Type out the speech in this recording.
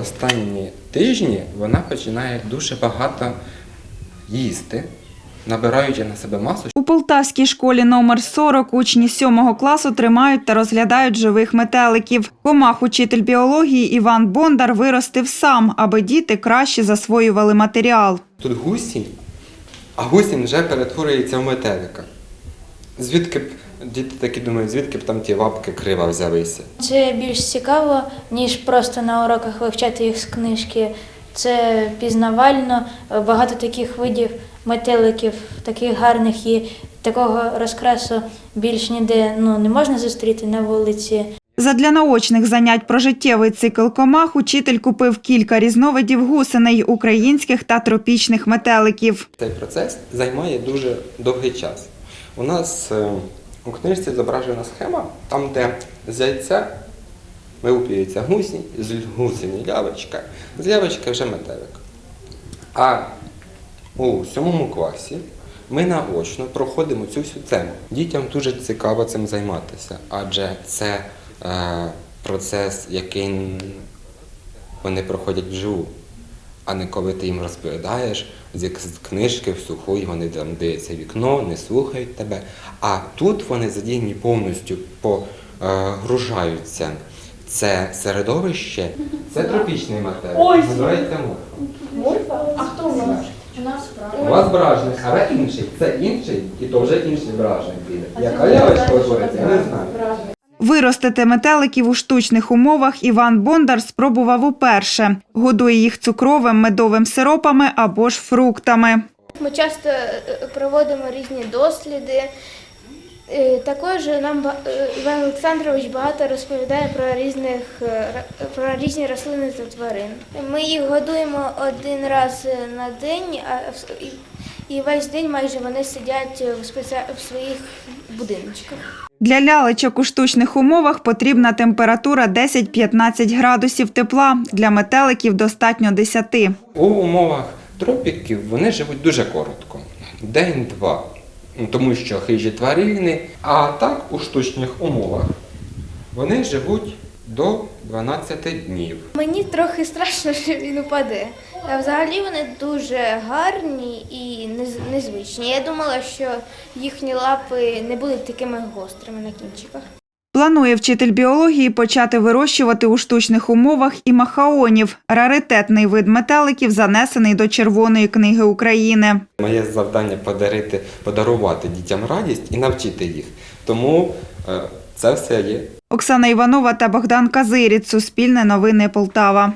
останні тижні вона починає дуже багато їсти, набираючи на себе масу. У полтавській школі номер 40 учні 7 класу тримають та розглядають живих метеликів. Комах учитель біології Іван Бондар виростив сам, аби діти краще засвоювали матеріал. Тут гусінь, а гусінь вже перетворюється в метелика. Звідки б діти такі думають, звідки б там ті лапки крива взялися? Це більш цікаво, ніж просто на уроках вивчати їх з книжки. Це пізнавально, багато таких видів метеликів, таких гарних і такого розкрасу більш ніде ну, не можна зустріти на вулиці. Задля наочних занять про життєвий цикл комах учитель купив кілька різновидів гусеней українських та тропічних метеликів. Цей процес займає дуже довгий час. У нас е, у книжці зображена схема, там, де з яйця вилуплюється гусінь, з гусені лявочка, з лявочки вже метелик. А у сьомому класі ми наочно проходимо цю всю тему. Дітям дуже цікаво цим займатися, адже це е, процес, який вони проходять вживу. А не коли ти їм розповідаєш з книжки в сухої, вони там дивляться вікно, не слухають тебе. А тут вони задіяні повністю погружаються. Це середовище, це тропічний матеріал. Називається морфа. А хто у нас? У вас бражник, але інший. Це інший, і то вже інший бражник піде. Яка явочка утвориться, я не знаю. Виростити метеликів у штучних умовах Іван Бондар спробував уперше. Годує їх цукровим медовим сиропами або ж фруктами. Ми часто е, проводимо різні досліди. Е, Також нам е, Іван Олександрович багато розповідає про різних про різні рослини та тварин. Ми їх годуємо один раз на день, і- весь день майже вони сидять в, спеці... в своїх будиночках. Для лялечок у штучних умовах потрібна температура 10-15 градусів тепла. Для метеликів достатньо 10. У умовах тропіків вони живуть дуже коротко, день-два, Ну, тому що хижі тварини, а так у штучних умовах вони живуть до 12 днів. Мені трохи страшно, що він упаде. А взагалі вони дуже гарні і нез- незвичні. Я думала, що їхні лапи не будуть такими гострими на кінчиках. Планує вчитель біології почати вирощувати у штучних умовах і махаонів – раритетний вид метеликів, занесений до Червоної книги України. Моє завдання подарити, подарувати дітям радість і навчити їх. Тому е, це все є. Оксана Іванова та Богдан Казиріць. Суспільне новини Полтава.